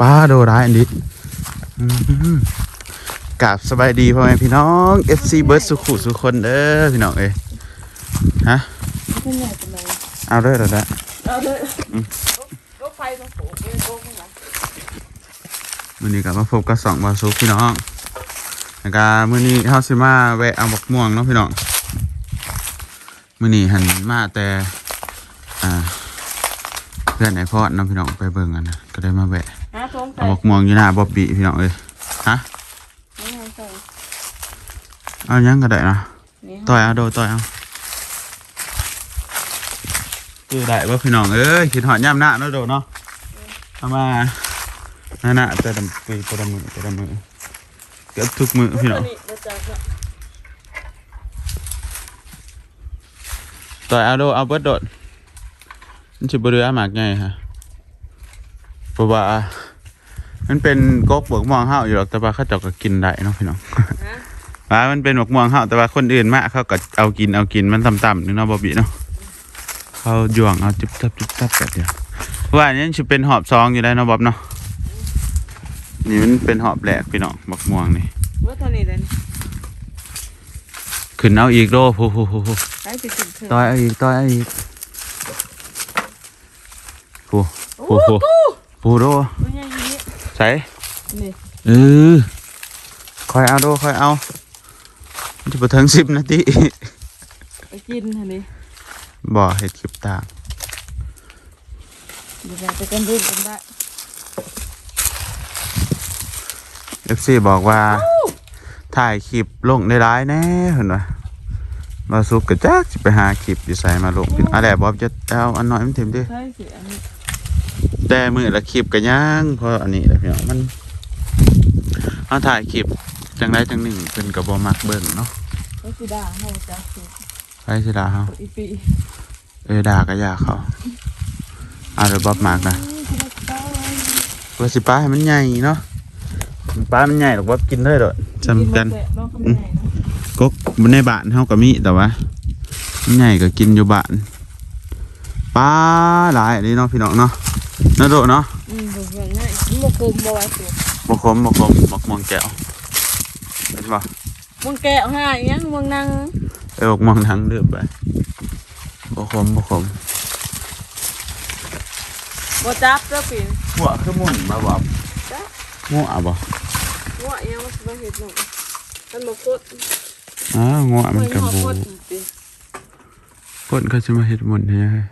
ป้าโดร้ายอันนี้อืมกราบสบายดีพ่อแม่พี่น้อง FC เบิร์ดสุขุสุคนเด้อพี่น้องเอ้ยฮะขึ้นใหญ่จังเลยเอาเด้อเด้อเด้อเอาเลยรถไฟมาโผล่ไปโค้งข้างหลังมื้อนี้ก็มาพบกับสองบาสุกพี่น้องแล้วก็มื้อนี้เฮาสิมาแวะเอาบักม่วงเนาะพี่น้องมื้อนี้หันมาแต่อ่าเพื่อนไอพอดเนาะพี่น้องไปเบิ่งกันนะก็ได้มาแวะฮะ ทงใส่เอาบักม่วงอยู่หน้าบ๊อบบี้พี่น้องเอ้ยฮะนี่ไงใส่เอายังก็ได้นะนี่ต่อยเอาโดต่อยเอาคือได้ว่าพี่น้องเอ้ยคิดหอดย่ำหน้าเนาะโดเนาะเอามาหน้าหน้าแต่ดำปีแต่ดำมือแต่ดำมือเกือบทุกมือพี่น้องนี่มาจากน่ะต่อยเอาโดเอาเบิดโดดมันจะบเรือหมากไงฮะเพราะว่า มันเป็นกกบวกม่วงเฮาอยู่หรอกแต่ว่าเขาเจาก็กินได้เนาะพี่น้องฮะว่ามันเป็นหมกม่วงเฮาแต่ว่าคนอื่นมาเขาก็เอากินเอากินมันต่ำๆนึงเนาะบอบบี้เนาะเขาย่วงเอาจุบจับจุบจับแบบเดียวว่าอันนี้จะเป็นหอบซองอยู่ได้เนาะบอบเนาะนี่มันเป็นหอบแหลกพี่น้องหมกม่วงนี่ว่าเท่านี้เลยนี่ขึ้นเอาอีกโลโหโหโหโหใช้สิบเถต่ออะยเอาอีกต่อยเอาอีกโหโหโหโหโด ใส่นี่เออคอยเอาโดคอยเอามันจะไปถึงสิบนาทีไปกินเท่านี้บ่เห็ดคลิปตามเดี๋ยวเราไปกันเล่นกันได้เอฟซีบอกว่า ถ่ายคลิปลงได้ร้ายแน่เห็นไหมมาซุกกระจักจะไปหาคลิปอยู่ใส่มาลงอะไรบอบจะเอาอันน้อยมันเต็มดิใช่สิอันนี้ แต่มือละคลิปกันย่างเพราะอันนี้แหละพี่น้องมันเอาถ่ายคลิปจังไรจังหนึ่งเป็นกับบอมักเบิ่งเนาะก็คือด่าให้จ้าสิไปสิดาเฮาอีปีเออด่าก็ยากเขาเอาเดี๋ยวบอบมากนะว่าสิป้าให้มันใหญ่เนาะป้ามันใหญ่หรอกบอบกินได้ดอกจำกันน้องคำใหญ่นะกกในบ้านเฮาก็มีแต่ว่ามันใหญ่ก็กินอยู่บ้านปลาหลายอันนี้เนาะพี่น้องเนาะ นาโดเนาะอืมดูอย่างง่ายมกลมบ่ไว้สิบกคมบกคมบกมวงแก้วเห็นป่ะมึงแกะให้ยังมึงนั่งเออบกมวงทั้งเดือบไปบกคมบกคมบ่จับแล้วปีนหัวคือหมุ่นมาบอกจ๊ะงัวบ่ว่ายังมันสิมาเห็ดหนูมันบ่กดอ้าวงัวมันกระบ่บูกดสิคนเขาจะมาเฮ็ดหมุ่นเฮ้ย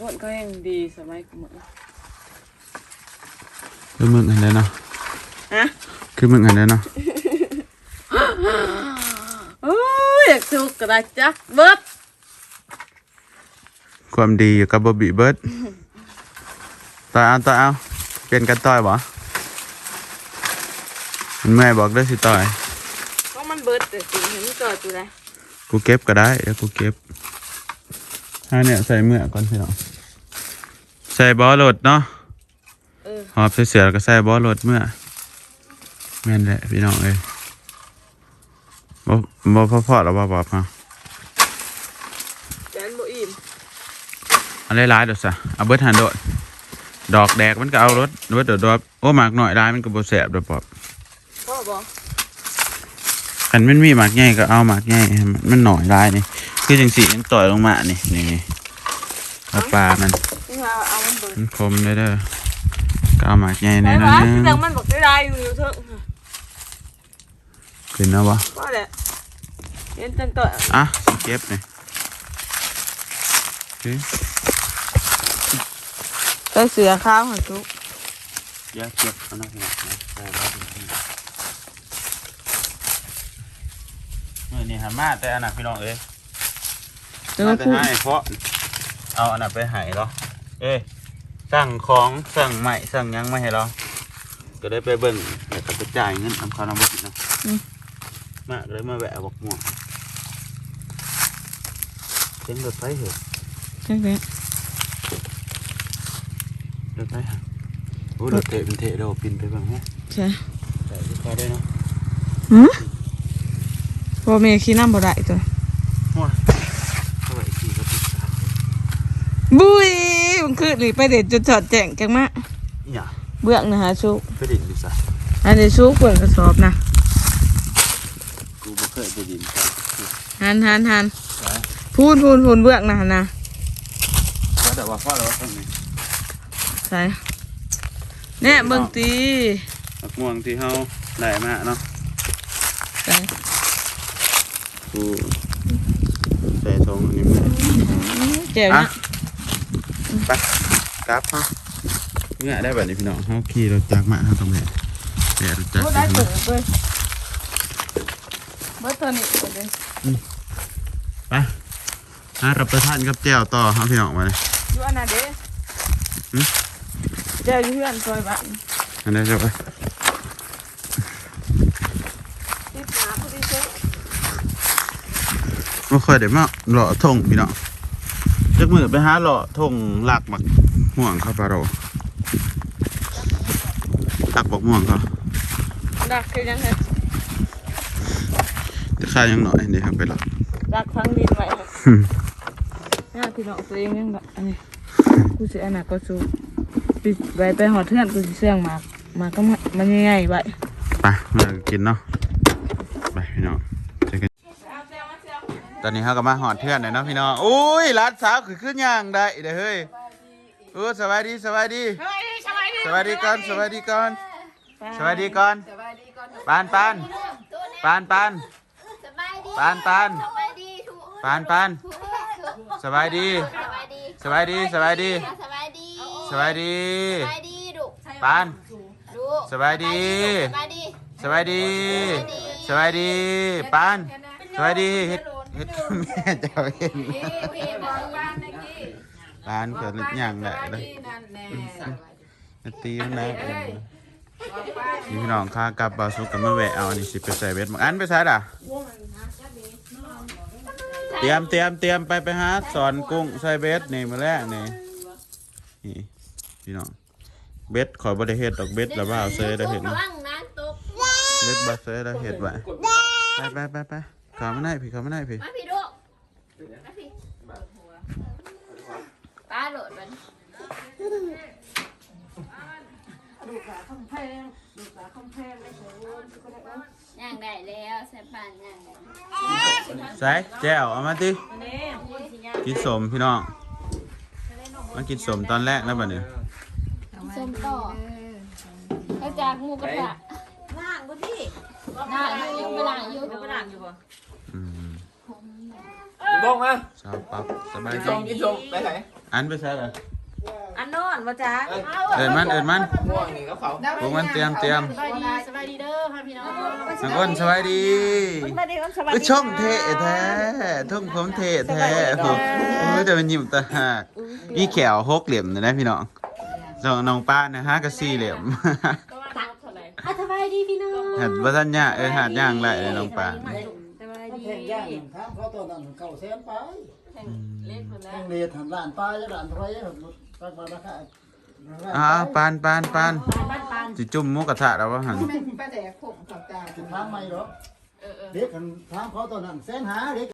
กดก็ยังดีสมัยกูมื้อ คือมึงอันใดเนาะฮะคือมึงอันใดเนาะโอ้ยอยากถูกกระดาษจักเบิดความดีอยู่กับบอบบี้เบิร์ดต่อยเอาต่อยเอาเปลี่ยนกันต่อยบ่มันแม่บอกได้อสิต่อยเพราะมันเบิดแต่สิเห็นมันจอดอยู่เลยกูเก็บก็ได้เดี๋ยวกูเก็บถ้าเนี่ยใส่เมื่อกก่อนพี่น้องใส่บอรถเนาะเออ หอบใส่เสือแล้วก็ใส่บอรถเมื่อแม่นแหละพี่น้องเอ้ยบ่บ่พอพอแล้วบ่บอกเนาะแจนบ่อิ่มเอะไรร้ายๆเดอกซะเอาเบิดหันโดดดอกแดกมันก็เอารถเบิดเดดอกโอ้หมากหน่อยร้ายมันก็บ่แสบดอกปอบพ่อบอกคันมันมีหมากใหญ่ก็เอาหมากใหญ่ให้มันมันหน่อยร้ายนี่คือจังสีมันต่อยลงมานี่นี่เอาปลามันนี่ว่าเอามันเบิดมันคมเลยเด้อ ก็เอาหมากใหญ่ไหนในนั้นวะนึที่งจังมันบอกได้ได้อยู่อยู่เถอะขึ้นแล้ววะว่าแหละเห็นจังต่ออะสิเก็บนี่โอเคใส่เสือข้าวหันทุกเดี๋ยวเก็บเอาหน่อยนะใส่แล้วมื่อนี้หามาแต่อันน่ะพี่น้องเอ้ยเดี๋ยวมามันแต่พูดให้เพราะเอาอันน่ะไปใหายเหรอเอ้ย สั่งของสั่งใหม่สั่งหยังมาให้เราก็ได้ไปเบิ่งแล้วก็ไปจ่ายเงินทำเขาวน้ำบกเนาะมาก็เลยมาแวะบอกม่วงเสียงรถไฟเหรอจังเลยรถไฟฮะโอ้รถเตะเป็นเตะเราปินไปบ้างไหมใช่ใส่ลูกค้าได้เนาะพ่อแม่ขี้น้ำบ่ได้ตัวว้าเข้าไปอีกทีก็ติดสาวบุ้ย มันคือหนีไปเด็ดจนจอดแจ้งจังมะอีหยังเบื้องนะฮะชุกไปดินดิซะอันนี้ชุกเปิดกระสอบนะกูบ่เคยไปดินครับหันหันหันพูดพูดพูดเบื้องนะนะก็แต่ว่าพ่อเราว่าตรงนี้ใส่แน่เบิ่งตีมะม่วงที่เฮาได้มาเนาะใส่กูใส่ทงอันนี้มาแจ๋วอะนะ ไปกลับเฮาเนี่ยได้แบบนี้พี่น้องเฮาขี่รถจักรมาเฮาต้องแม่แต่รถจักรพูดไปได้ข้างหเปิน้าดเลยเบิดตัวนี้เปิดเลยไปหารับประทานกับแจ่วต่อเฮาพี่น้องมาเลยอยู่อันนั้นเด้หึเจ้าอยู่เพื่อนซอยบ้านอันนี้จะไปติดหนาพอดีเจ้าบ่ค่อยได้มาเลาะทงพี่น้อง จักมือไปหาเลาะทงหลักบักม่วงครับปาโรหลักบักม่วงเขาดักคือยังไงจะค่ายังหน่อยนี่ครับไปหลักดักทั้งดินไว้ครับเนี่ยพี่น้องตัวเองยังแบบอันนี้กูสิอันนั้นก็สูปิดไว้ไปหอดเทือนกูสิเสื่องมามาก็มามันง่ายๆไว้ไปมากินเนาะไปพี่น้องเจอกัน ตอนนี้เขาก็มาหอดเทือนเลยเนาะพี่น้องอุ้ยร้านสาวคือขึ้นย่างได้เด้อเฮ้ยเออสวัสดีสวัสดีสวัสดีก่อนสวัสดีก่อนสวัสดีก่อนปานปานปานปานสบายดีปานปานสบายดีทุกปานปานสบายดีสบายดีสบายดีสบายดีสบายดีสบายดีสบายดีดุปานดุสบายดีสบา ยดีสบายดีสบายดีปานสบายดีเฮ็ดเฮ็ดแม่จะเห็นปานเกิดย่างได้เลยตีมันนะนี่พี่น้องข้ากลับบาสุกกับมาแวะเอาอันนี้สิไปใส่เบ็ดมาอันไปใส่ด่ะเตรียมเตรียมเตรียมไปไปหาสอนกุ้งใส่เบ็ดนี่มาแรกนี่นี่พี่น้องเบ็ดขอยบริเฮ็ดดอกเบ็ดแล้วว่าเอาเซยได้เห็นระนะวังนะตกเบ็ดบัสเซยได้เห็นไว้ไปไปไปไป ขาไม่ได้พี่ขาไม่ได้พี่มาพี่ดุมาพี่ป้าโหลดมันย่างได้แล้วใส่ปานย่างได้ใส่แจ้วเอามาติกินสมพี่น้องมากินสมตอนแรกแล้วบัดนี้ส้มต่อเขาจากหมูกระทะล่างก็พี่น่าอยู่ไปล้างอยู่ไปล่างอยู่บ่อืม บ้องมาสาวปั๊บสบายกินดีส้มกินส้มไปไหนอันไปใส่เลยอันนอนมาจ้าเอินมันเอินมันม่วงนี่ก็เขาพวกมันเตรียมเตรียมสบายดีสบายดีเด้อค่ะพี่น้องนักอ้นสบายดีไม่ได้สบายเอ้ยช่องเทแท้ท่องผมเทแท้ผมโอ้ยแต่มันยิ้มตาหากนี่แขวหกเหลี่ยมเลยนะพี่น้องน้องน้องป้านะฮะก็สี่เหลี่ยมอะสบายดีพี่น้องหัดวัฒนยาเออหัดย่างไรเลยน้องป้า สบายดีแข่งย่างถามเขาตอนนั้นเก่าแสนไปเล็กคนแล้แข่วงเรียนทำร้านป้ายร้านไทยป้ายมาราคาอ่าปานปานปานจิจุ่มหมุกกระทะแล้ววะหันถามไม่หรอกเด็กกันถามเขาตอนนั้นแสนหาเด็ก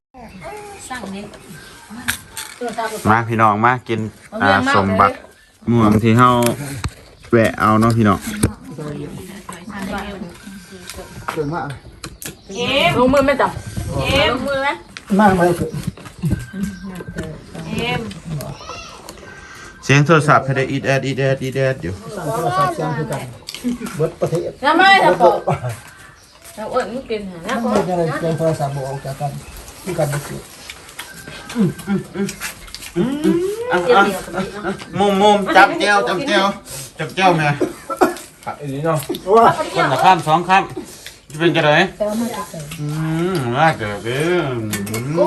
สั่งนี้มาพี่น้องมากินอ่าสมบัติม่วงที่เฮาแวะเอาเนาะพี่น้องเกินมากลงมือไม่จับ เอ็มลงมือไหมมากเลยเอ็มเสียงโทรศัพท์ให้ได้อีดแอดอีดแอดอีดแอดอยู่สั่งโทรศัพท์เสียงคือกันเบิดประเทศทำไมเบิถ้าดบโลอกกเราเอิญมึงกินหานะเป็นอะไรเสียงโทรศัพท์บอกจากกันคือกันบุกมุมมุมจับแก้วจับแก้วจับแก้วแม่ขัดอีนี่เนาะว่าคนละข้ามสองข้าม จะเป็นจะไรอืมลากเกิดเด้อ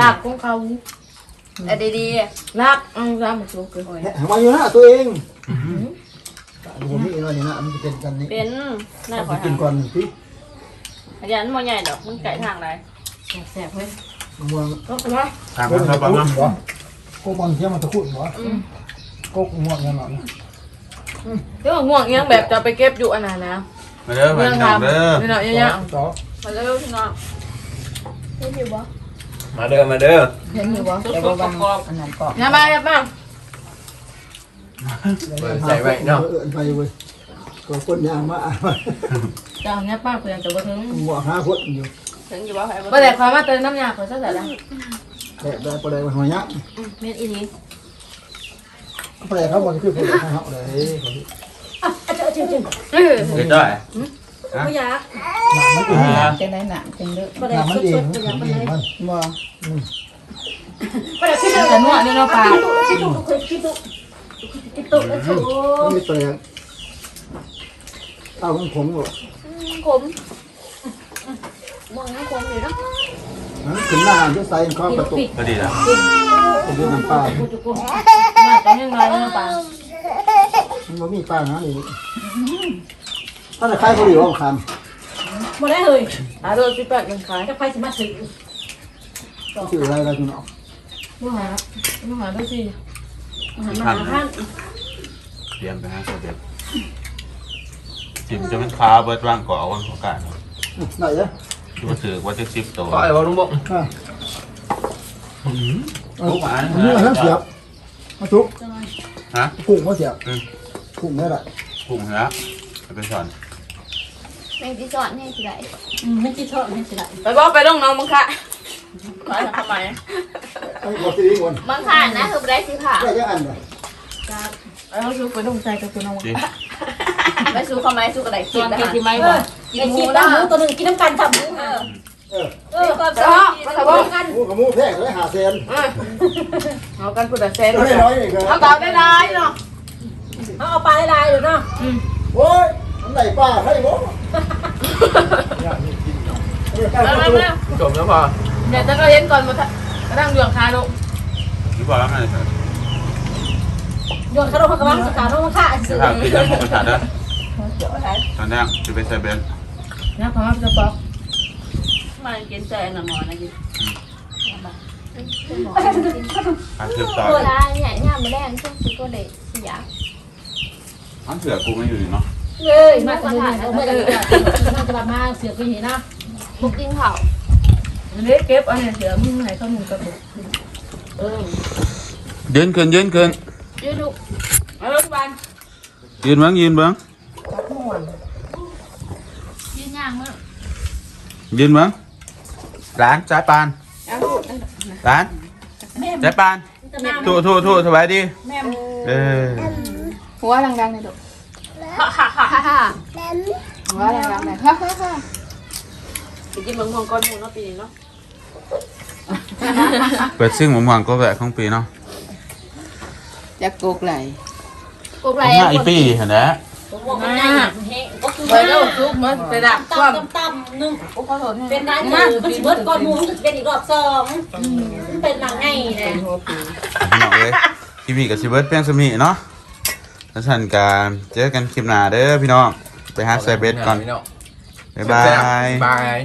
ลากของเขาเออดีลากเอาลากมาสูงเกินมาอยู่หน้าตัวเองดูนี่หน่อยนี่นะมันจะเป็นกันนี่เป็นน่าขอกินทำก่อนพี่ขยันมอใหญ่ดอกมึงไก่ทางไรแสบเว้ยมวงก็คือว่าถามโก๊กเขาตะบ้างคุ่มั้นบ่โก๊กบอลเที่ยวมันตะคุ่นบ่โก๊กม่วงยังหน่อยเรื่องห่วงเงี้ยแบบจะไปเก็บอยู่อันนั้นนะ มาเด้อมาเรื่องพี่น้องทำเด้อนี่เนาะยังต่อมาเร็วพี่น้องๆเห็นอยู่บ่มาเด้อมาเด้อเห็นอยู่บ่แต่ว่าบางอันนั้นก็อย่ามาอย่ามาเปิดใส่ไว้เนาะเอินไปเว้ยก็คนยางมาเจ้าเนี้ยป้าเพื่อนจะบ่ถึงหมวกห้าคนอยู่ถึงอยู่ว่าใครบ่ได้ความว่าเติมน้ำยาเขาซะแต่ละแต่ได้ประเดี๋ยวหัวยักษ์เม็ดอีนี้ประเดี๋ยวเขาบอกคือผู้ให้เขาเลย เออเด็ดได้บ่อยากมันเองจะได้หนักจังเด้อบ่ได้มันสุเองดๆมันบ่อยากปานเอใดงมันบ่แต่นวดนี่เนาะป้ามันมีแปลงเอาของผมหมดขมมองขมอยู่เนาะขึ้นหน้าด้วยใส่ข้อประตูพอดีแล้วเป็นด้วยน้ำปลามาแต่ยังน้อยเนาะป้ามันบ่มีปลาหาอีก ถ้าจะขายบุหรี่ว่าคันบ่ได้เลยหาโดนสิแปดยังขายชื่ออะไรอะไรคุณเอาบ่หาบ่หาดูสิพันเตรียมไปฮะเด็ดจิ้มจะเป็นคาเบิร์ดว่างก่อเอาวันของการไหนเนี่ยที่ว่าถือว่าจะซิปตัวขอไอ้บอลลุงบกอะลูกหมาอันนี้อะไรเสียบมาทุกฮะ กุ้งมาเสียบกุ้งนี่แหละ กลุ่มฮะไปสอนแม่งที่สอนให้สิได้ไปบอกไปลงน้องมึงค่ะไปทำไมไอ้บอกสิริวันบางผ่านนะคือบ่ได้สิค่ะได้ยังอันเลยไปเอาชูไปลงใจกับคุณน้องดิไปสู่ความหมายสู่กระไดส่กิวนนนะกินคะที่ไม่บ่กินหมูนะหมูตัวนึงเออเออก็เนาะมาทำบ่หมูกับหมูแพงเลยหาเซนเอากันพูดแต่แซนไม่ได้น้อยเลยครับเอาเก่าได้หลายเนาะ เอาปลาได้ๆอยู่เนาะโอ้ยมันไหนป้าให้บ่มามามาจบแล้วพอเดี๋ยวจะก็เย็นก่อนมาก็นั่งเดือดคาลูกนี่บอกแล้วไงเถอะโยนขนมกระวังสกัดน้องข้าจะพากินน้ำหมูกระทะเด้อตอนแรกจะไปใส่เบนนะพอมาจะบอกมากินใจหน่อหมอนะกินพาถือต่อเวลาเนี่ยเนี่ยมาแรงช่วงสิก็ได้สิยา มันเถื่อกูไม่อยู่เนาะเอ้ยมาจะมือเอาเมื่อกันมาจะมาเสือกไปเห็นนะบุกกินข้าวเล็กเก็บอันนี้เสือมึงไหนข้าวมึงกระปุกเออยืนขึ้นยืนขึ้นยืดลูกเอาลูกบานยืนเบิ้งยืนเบิ้งยืดย่างมั้งยืนเบิ้งร้านจ่ายปานร้านจ่ายปานถูถูถูสบายดีเออ หัวดังๆเลยลูกฮ่าฮ่าฮ่าฮ่าหัวดังๆเลยฮ่าฮ่าฮ่าไปกินเมืองทองก้อนหมูเนาะปีนี้เนาะเปิดซิ่งหมหวังก็แบบของปีเนาะจะโกกไหลโกกไหลห้าอีปีเห็นไหมบอกว่าง่ายแห้งก็คือไปแล้วซุปมันไปดับความต่ำต่ำนึงโอ้ขอโทษเป็นได้คือมันสิเบิดก้อนมูเป็นอีกรอบสองเป็นหลังไงนะพี่น้องเลยคลิปนี้กับซิเบิร์ตเพียงสมีเนาะ แล้วฉันการเจอกันคลิปหน้าเด้อพี่น้อง ไปหาใส่เบสก่อน บ๊ายบาย บาย